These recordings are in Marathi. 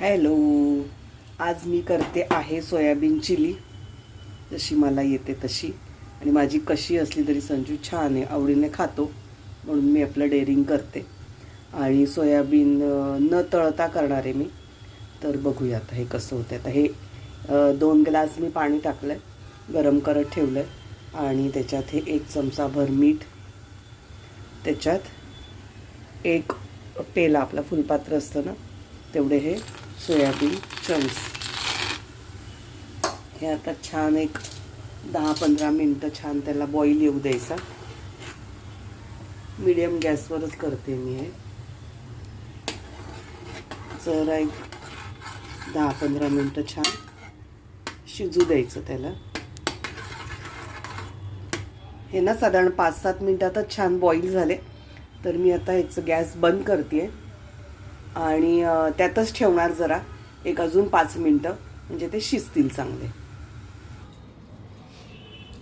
हॅलो आज मी करते आहे सोयाबीन चिली. जशी मला येते तशी. आणि माझी कशी असली तरी संजू छान आहे आवडीने खातो. म्हणून मी आपलं डेअरिंग करते. आणि सोयाबीन न तळता करणार आहे मी. तर बघूया आता हे कसं होतं आता हे दोन ग्लास मी पाणी टाकलं आहे गरम करत ठेवलं आहे आणि त्याच्यात हे एक चमचाभर मीठ त्याच्यात एक पेला आपला फुलपात्र असतं ना तेवढे हे सोयाबीन चंक्स. हे आता छान एक दहा पंधरा मिनटं छान त्याला बॉईल येऊ द्यायचा. मिडियम गॅसवरच करते मी हे. जरा एक दहा पंधरा मिनटं छान शिजू द्यायचं त्याला. हे ना साधारण पाच सात मिनटातच छान बॉईल झाले. तर मी आता ह्याचं गॅस बंद करते आणि त्यातच ठेवणार जरा. एक अजून पाच मिनटं. म्हणजे ते शिजतील चांगले.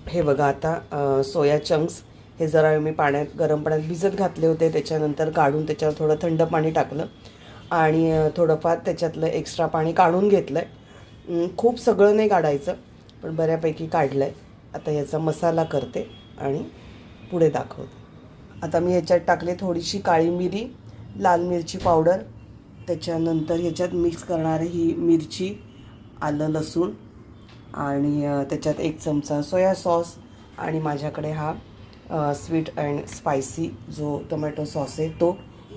हे बघा आता सोया चंक्स हे जरा मी पाण्यात गरम पाण्यात भिजत घातले होते. त्याच्यानंतर काढून त्याच्यावर थोडं थंड पाणी टाकलं. आणि थोडंफार त्याच्यातलं एक्स्ट्रा पाणी काढून घेतलं आहे खूप सगळं नाही काढायचं पण बऱ्यापैकी काढलं आहे आता याचा मसाला करते आणि पुढे दाखवते. आता मी ह्याच्यात टाकले थोडीशी काळी मिरी लाल मिरची पावडर त्याच्यानंतर ह्याच्यात मिक्स करणारी ही मिरची आलं लसूण आणि त्याच्यात एक चमचा सोया सॉस आणि माझ्याकडे हा स्वीट अँड स्पायसी जो टोमॅटो सॉस आहे तो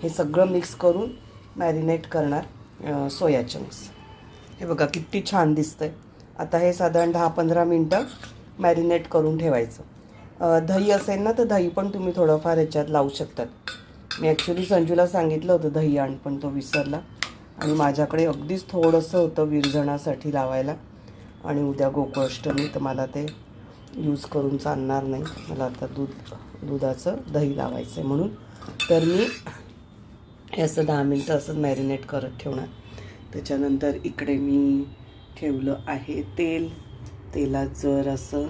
हे सगळं मिक्स करून मॅरिनेट करणार सोया चंक्स हे बघा किती छान दिसतंय. आता हे साधारण दहा पंधरा मिनटं मॅरिनेट करून ठेवायचं. दही असेल ना तर दही पण तुम्ही थोडंफार ह्याच्यात लावू शकतात. मी ॲक्च्युली संजूला सांगितलं होतं दही आण पण तो विसरला. आणि माझ्याकडे अगदीच थोडंसं होतं विरजणासाठी लावायला. आणि उद्या गोकुळाष्टमी तर मला ते यूज करून चालणार नाही. मला आता दूध दुधाचं दही लावायचं आहे म्हणून. तर मी हे असं दहा मिनटं असं मॅरिनेट करत ठेवणार. त्याच्यानंतर इकडे मी ठेवलं आहे तेल. तेलात जर असं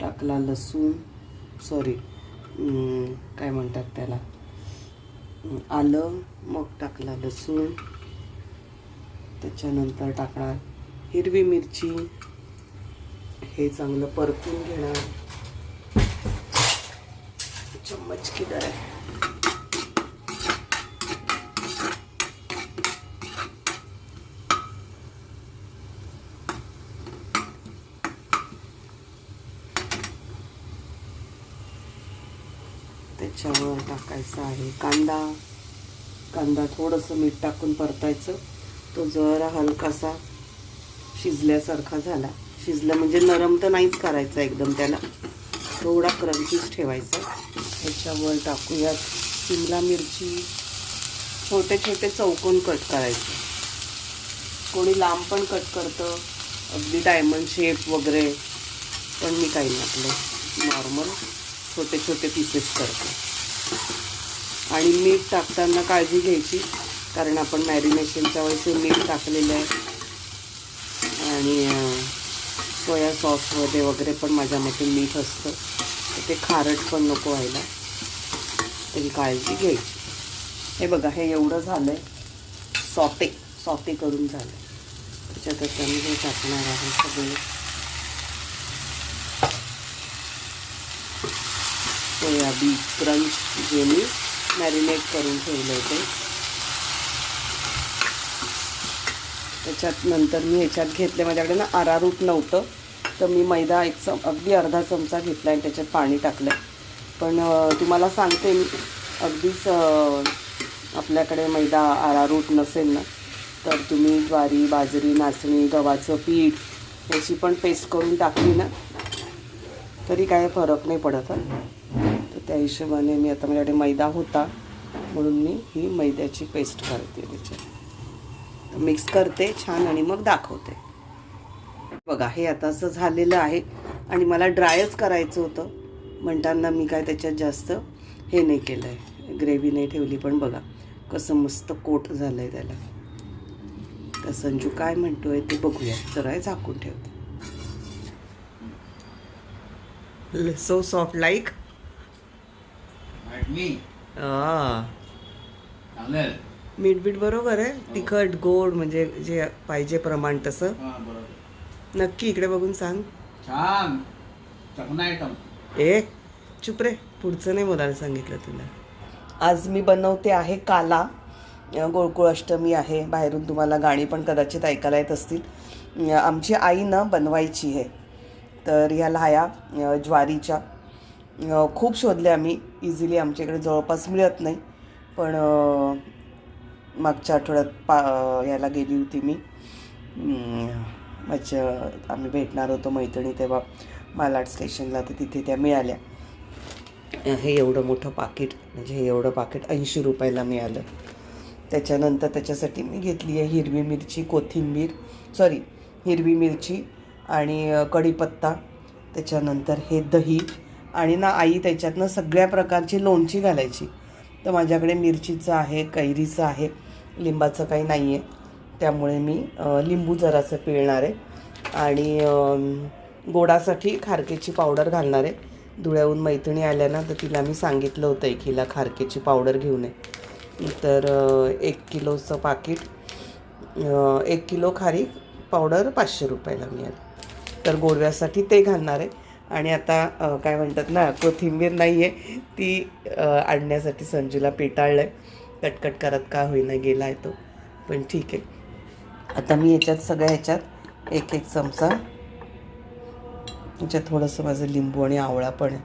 टाकला लसूण सॉरी काय म्हणतात त्याला? आलं मग टाकला लसूण. त्याच्यानंतर टाकणार हिरवी मिरची. हे चांगलं परतून घेणार. चम्मच किदर आहे त्याच्यावर टाकायचा आहे. कांदा कांदा थोडंसं मीठ टाकून परतायचं. तो जरा हलकासा शिजल्यासारखा झाला. शिजला म्हणजे नरम तर नाहीच करायचा एकदम त्याला. थोडा क्रंचीच ठेवायचा. त्याच्यावर टाकूयात शिमला मिरची. छोटे छोटे चौकोन कट करायचे. कोणी लांब पण कट करतं. अगदी डायमंड शेप वगैरे. पण मी काही नाही आपलं नॉर्मल छोटे छोटे पीसेस करते. आणि मीठ टाकताना काळजी घ्यायची कारण आपण मॅरिनेशनच्या वेळेस मीठ टाकलेलं आहे. आणि सोया सॉसमध्ये वगैरे पण माझ्या मते मीठ असतं. तर ते खारट पण नको व्हायला. तरी काळजी घ्यायची. हे बघा हे एवढं झालं आहे सॉते सॉते करून झालं त्याच्यात आम्ही हे टाकणार आहे सगळे. सोयाबीन क्रंच जे मी मॅरिनेट करून ठेवलं आहे ते त्याच्यात नंतर मी ह्याच्यात घेतले माझ्याकडे ना आरारूट नव्हतं. तर मी मैदा एक चम अगदी अर्धा चमचा घेतला आणि त्याच्यात पाणी टाकलं. पण तुम्हाला सांगते मी अगदीच आपल्याकडे मैदा आरारूट नसेल ना तर तुम्ही ज्वारी बाजरी नाचणी गव्हाचं पीठ याची पण पेस्ट करून टाकली ना तरी काय फरक नाही पडत हं. त्या हिशोबाने मी आता माझ्याकडे मैदा होता म्हणून मी ही मैद्याची पेस्ट करते त्याच्यात. मिक्स करते छान आणि मग दाखवते. बघा हे आता असं झालेलं आहे आणि मला ड्रायच करायचं होतं. म्हणताना मी काय त्याच्यात जास्त हे नाही केलं आहे ग्रेव्ही नाही ठेवली पण बघा कसं मस्त कोट झालं आहे त्याला. तर संजू काय आहे ते बघूया. जरा झाकून ठेवते. सो सॉफ्ट लाईक मीठ बीठ बरोबर आहे? तिखट गोड म्हणजे जे पाहिजे प्रमाण तसं? हा बरोबर. नक्की इकडे बघून सांग. छान. ए चुप रे. पुढचं नाही बोलायला सांगितलं तुला. आज मी बनवते आहे काला. अं, गोकुळ अष्टमी आहे. बाहेरून तुम्हाला गाणी पण कदाचित ऐकायला येत असतील. आमची आई ना बनवायची आहे. तर ह्या लाह्या अं, ज्वारीच्या. खूप शोधले आम्ही. इझिली आमच्याकडे जवळपास मिळत नाही. पण मागच्या आठवड्यात पा याला गेली होती मी. मच्छ माझ्या आम्ही भेटणार होतो मैत्रिणी तेव्हा मालाड स्टेशनला तर तिथे त्या मिळाल्या. हे एवढं मोठं पाकिट म्हणजे हे एवढं पाकिट ऐंशी रुपयाला मिळालं. त्याच्यानंतर त्याच्यासाठी मी घेतली आहे हिरवी मिरची कोथिंबीर सॉरी हिरवी मिरची आणि कढीपत्ता. त्याच्यानंतर हे दही. आणि ना आई त्याच्यातनं सगळ्या प्रकारची लोणची घालायची. तर माझ्याकडे मिरचीचं आहे कैरीचं आहे लिंबाचं काही नाही आहे त्यामुळे मी लिंबू जरासं पिळणार आहे. आणि गोडासाठी खारकेची पावडर घालणार आहे. धुळ्याहून मैत्रिणी आल्या ना तर तिला मी सांगितलं होतं एक हिला खारकेची पावडर घेऊन ये. तर एक किलोचं पाकिट एक किलो खारी पावडर पाचशे रुपयाला मिळाली. तर गोडव्यासाठी ते घालणार आहे. आणि आता काय म्हणतात ना कोथिंबीर नाही आहे ती आणण्यासाठी संजूला पेटाळलं आहे कटकट करत का होईना गेला आहे तो. पण ठीक आहे. आता मी याच्यात सगळ्या ह्याच्यात एक एक चमचा याच्यात थोडंसं माझं लिंबू आणि आवळा पण आहे.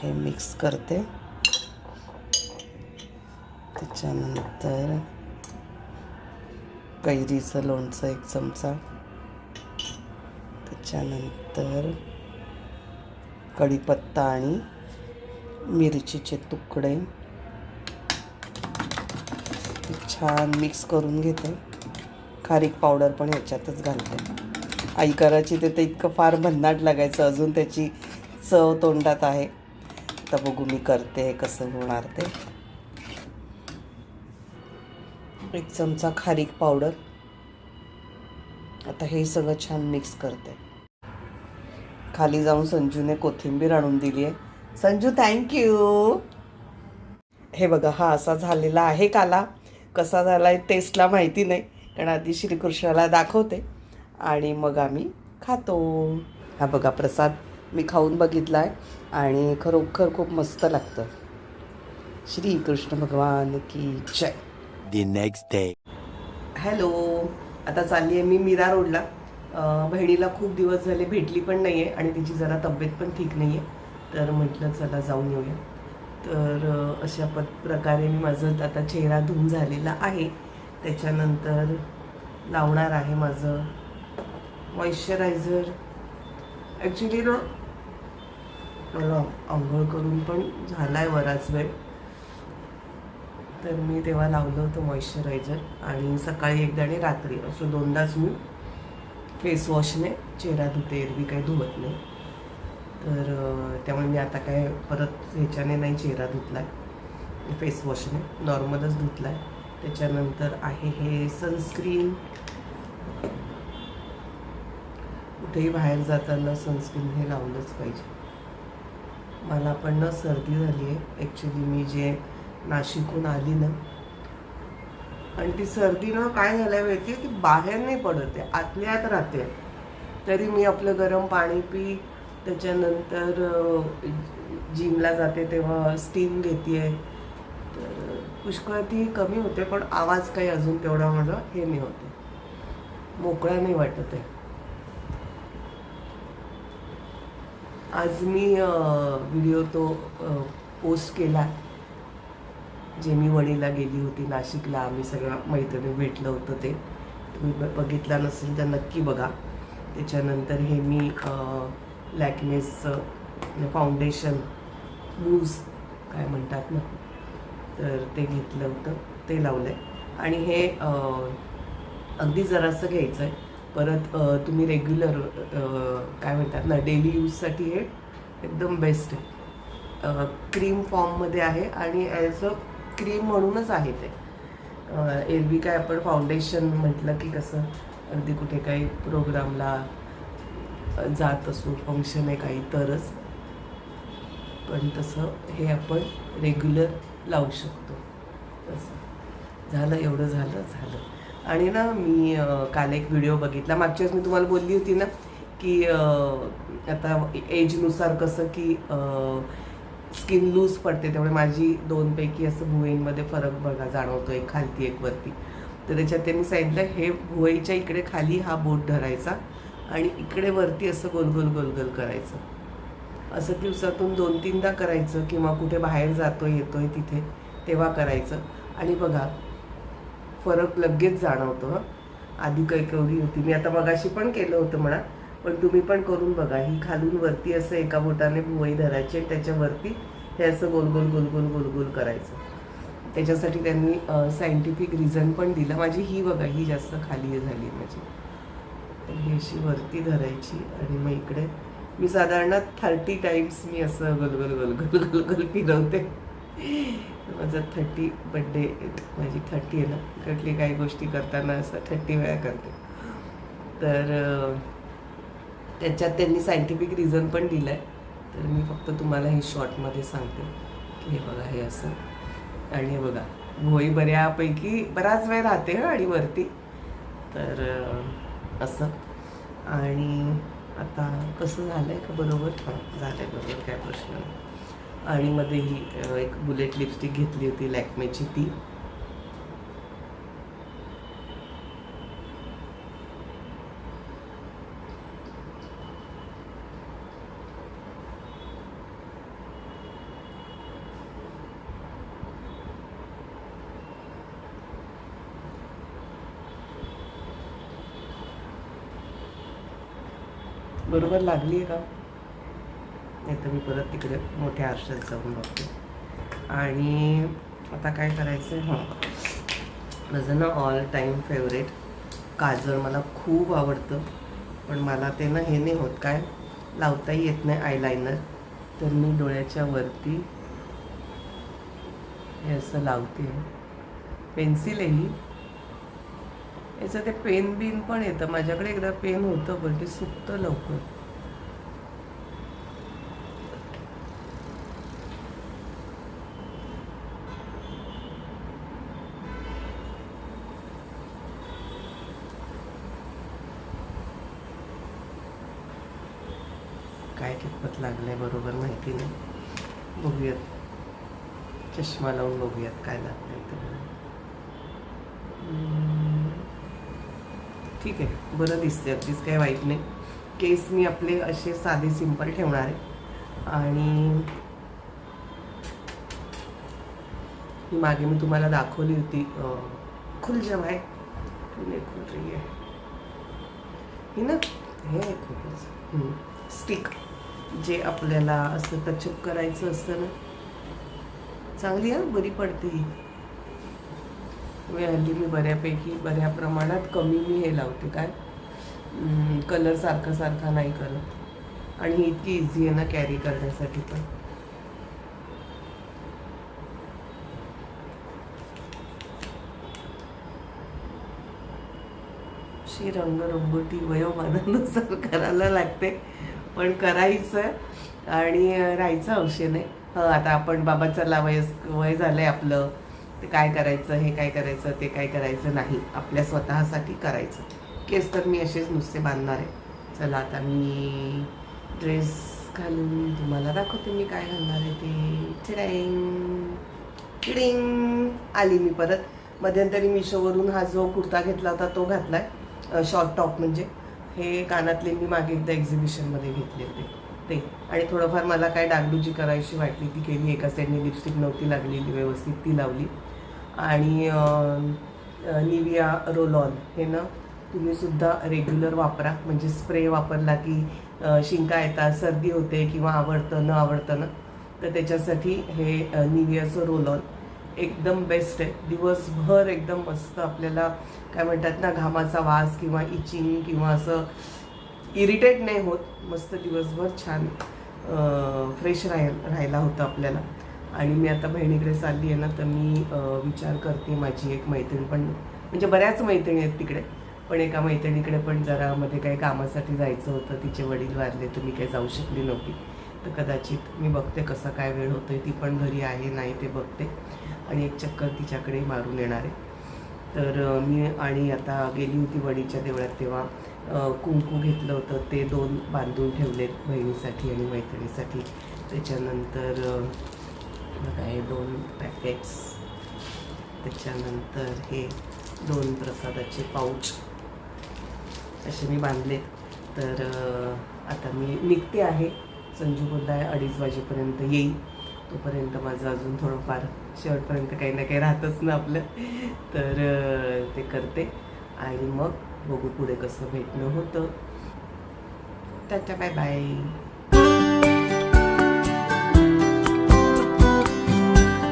हे मिक्स करते. त्याच्यानंतर कैरीचं लोणचं एक चमचा. त्याच्यानंतर कढीपत्ता आणि मिरचीचे तुकडे. छान मिक्स करून घेते. खारीक पावडर पण ह्याच्यातच घालते. आई करायची ते तर इतकं फार भन्नाट लागायचं. अजून त्याची चव तोंडात आहे. तर बघू मी करते कसं होणार ते. एक चमचा खारीक पावडर आता हे सगळं छान मिक्स करते. खाली जाऊन संजूने कोथिंबीर आणून दिली आहे. संजू थँक्यू हे बघा हा असा झालेला आहे काला. कसा झाला आहे टेस्टला माहिती नाही कारण आधी श्रीकृष्णाला दाखवते. आणि मग आम्ही खातो. हा बघा प्रसाद मी खाऊन बघितला आहे आणि खरोखर खूप मस्त लागतं. श्रीकृष्ण भगवान की जय. The next day. हॅलो आता चालली आहे मी मीरा रोडला. बहिणीला खूप दिवस झाले भेटली पण नाही आहे आणि तिची जरा तब्येत पण ठीक नाही आहे तर म्हटलं चला जाऊन येऊया. तर अशा पद प्रकारे मी माझं आता चेहरा धुवून झालेला आहे. त्याच्यानंतर लावणार आहे माझं मॉइश्चरायझर ॲक्च्युली ना मला आंघोळ करून पण झाला आहे बराच वेळ. तर मी तेव्हा लावलं होतं मॉइश्चरायझर आणि सकाळी एकदा आणि रात्री असं दोनदाच मी फेस वॉशने चेहरा धुते एरवी काही धुवत नाही. तर त्यामुळे मी आता काय परत ह्याच्याने नाही चेहरा धुतला आहे फेस वॉशने नॉर्मलच धुतला आहे त्याच्यानंतर आहे हे सनस्क्रीन. कुठेही बाहेर जाताना सनस्क्रीन हे लावलंच पाहिजे. मला पण ना सर्दी झाली आहे ॲक्च्युली मी जे नाशिकहून आली ना आणि ती सर्दीनं काय झाल्या माहिती ती बाहेर नाही पडत आहे आतल्या आत राहते. तरी मी आपलं गरम पाणी पी त्याच्यानंतर जिमला जाते तेव्हा स्टीम घेते तर पुष्कळ ती कमी होते पण आवाज काही अजून तेवढा माझा हे नाही होते मोकळा नाही वाटत आहे. आज मी व्हिडिओ तो पोस्ट केला. जे मी वणीला गेली होती नाशिकला आम्ही सगळ्या मैत्रिणी भेटलं होतं ते. तुम्ही ब- बघितला नसेल तर नक्की बघा. त्याच्यानंतर हे मी लॅकमेसचं फाउंडेशन लूज काय म्हणतात ना तर ते घेतलं होतं. ते लावलं आहे आणि हे अगदी जरासं घ्यायचं आहे परत तुम्ही रेग्युलर काय म्हणतात ना डेली यूजसाठी हे एकदम बेस्ट आहे. क्रीम फॉर्ममध्ये आहे आणि ॲज अ क्रीम म्हणूनच आहे ते. एरवी काय आपण फाउंडेशन म्हटलं की कसं अगदी कुठे काही प्रोग्रामला जात असू फंक्शन आहे काही तरच. पण तसं हे आपण रेग्युलर लावू शकतो. तसं. झालं एवढं झालं झालं. आणि ना मी काल एक व्हिडिओ बघितला. मागच्या वेळेस मी तुम्हाला बोलली होती ना की आता एजनुसार कसं की स्किन लूज पडते त्यामुळे माझी दोनपैकी असं भुवईंमध्ये फरक बघा जाणवतो एक खालती एक वरती. तर त्याच्यात त्यांनी सांगितलं हे भुवईच्या इकडे खाली हा बोट धरायचा आणि इकडे वरती असं गोल गोल गोल गोल करायचं. असं दिवसातून दोन तीनदा करायचं किंवा कुठे बाहेर जातो येतोय तिथे तेव्हा करायचं. आणि बघा फरक लगेच जाणवतो हं. आधी कैकवली होती मी आता मगाशी पण केलं होतं म्हणा. पण तुम्ही पण करून बघा. ही खालून वरती असं एका बोटाने भुवई धरायची आणि त्याच्यावरती हे असं गोलगोल गोलगोल गोल गोल करायचं. त्याच्यासाठी त्यांनी सायंटिफिक रिझन पण दिलं. माझी ही बघा ही जास्त खाली झाली माझी. तर ही अशी वरती धरायची आणि मग इकडे मी साधारण थर्टी टाईम्स मी असं गोल गोल गोल फिरवते. माझा थर्टी बड्डे माझी थर्टी आहे ना. कुठली काही गोष्टी करताना असं थर्टी वेळा करते. तर त्याच्यात त्यांनी सायंटिफिक रिझन पण दिलं आहे तर मी फक्त तुम्हाला हे शॉर्टमध्ये सांगते. की हे बघा हे असं. आणि हे बघा भोई बऱ्यापैकी बराच वेळ राहते हं आणि वरती. तर असं. आणि आता कसं झालं आहे का बरोबर? हां झालं आहे बरोबर काय प्रश्न आणि मध्ये ही एक बुलेट लिपस्टिक घेतली होती लॅक्मेची ती. बरोबर लागली आहे का? नाही तर मी परत तिकडे मोठ्या आरशात जाऊन बघते. आणि आता काय करायचं आहे हां. माझं ना ऑल टाईम फेवरेट काजळ मला खूप आवडतं. पण मला ते ना हे नाही होत. काय? लावताही येत नाही आयलायनर तर मी डोळ्याच्या वरती हे असं लावते. पेन्सिल आहे ही. याचं ते पेन बिन पण येतं. माझ्याकडे एकदा पेन होतं पण ते सुकतं लवकर. काय कितपत लागलंय बरोबर माहिती नाही. बघूयात. चष्मा लावून बघूयात काय लागतंय ते. ठीक आहे बरं दिसते अगदीच काही वाईट नाही. केस मी आपले असे साधे सिंपल ठेवणार आहे. आणि ही मागे मी तुम्हाला दाखवली होती खुल जवाय आहे नाही खुल रही आहे. ही ना हे खूपच स्टिक जे आपल्याला असं टचअप करायचं असतं ना. चांगली आहे बरी पडते ही. मी हल्ली मी बऱ्यापैकी बऱ्या प्रमाणात कमी मी हे लावते काय? कलर सारखा सारखा नाही करत. आणि ही इतकी इझी आहे ना कॅरी करण्यासाठी पण. अशी रंगरंगोटी वयोमानानुसार करायला लागते. पण करायचं आणि राहायचं अवश्य नाही हं आता आपण बाबा चला वय वय झालंय आपलं. ते काय करायचं हे काय करायचं ते काय करायचं नाही. आपल्या स्वतःसाठी करायचं. केस तर मी असेच नुसते बांधणार आहे. चला आता मी ड्रेस घालून तुम्हाला दाखवते मी काय घालणार आहे ते. चिडाईंग चिडिंग. आली मी परत. मध्यंतरी मिशोवरून हा जो कुर्ता घेतला होता तो घातला आहे शॉर्ट टॉप म्हणजे. हे कानातले मी मागे एकदा एक्झिबिशनमध्ये घेतले होते. ते. आणि थोडंफार मला काय डागडुजी करायची वाटली ती केली. एका साईडने लिपस्टिक नव्हती लागलेली व्यवस्थित ती लावली. आणि निविया रोलॉन हे ना तुम्ही सुद्धा रेग्युलर वापरा. म्हणजे स्प्रे वापरला की शिंका येतात सर्दी होते किंवा आवडतं न आवडतं ना? तर त्याच्यासाठी हे निवियाचं रोलॉन एकदम बेस्ट आहे. दिवसभर एकदम मस्त आपल्याला काय म्हणतात ना घामाचा वास किंवा इचिंग किंवा असं इरिटेट नाही होत. मस्त दिवसभर छान फ्रेश राह राहायला होतं आपल्याला. आणि मी आता बहिणीकडे चालली आहे ना तर मी विचार करते माझी एक मैत्रीण पण म्हणजे बऱ्याच मैत्रिणी आहेत तिकडे पण एका मैत्रिणीकडे पण जरा मध्ये काही कामासाठी जायचं होतं तिचे वडील वारले तर मी काही जाऊ शकली नव्हती. तर कदाचित मी बघते कसं काय वेळ होतोय ती पण घरी आहे नाही ते बघते. आणि एक चक्कर तिच्याकडे मारून येणार आहे. तर मी आणि आता गेली होती वडीच्या देवळात तेव्हा कुंकू घेतलं होतं ते दोन बांधून ठेवलेत बहिणीसाठी आणि मैत्रिणीसाठी. त्याच्यानंतर बघा हे दोन पॅकेट्स त्याच्यानंतर हे दोन प्रसादाचे पाऊच असे मी बांधले तर आता मी निघते आहे. संजू बोलला अडीच वाजेपर्यंत येईल. तोपर्यंत माझं अजून थोडंफार शेवटपर्यंत काही ना काही राहतच ना आपलं. तर ते करते. आणि मग बघू पुढे कसं भेटणं होतं. त्याच्या बाय बाय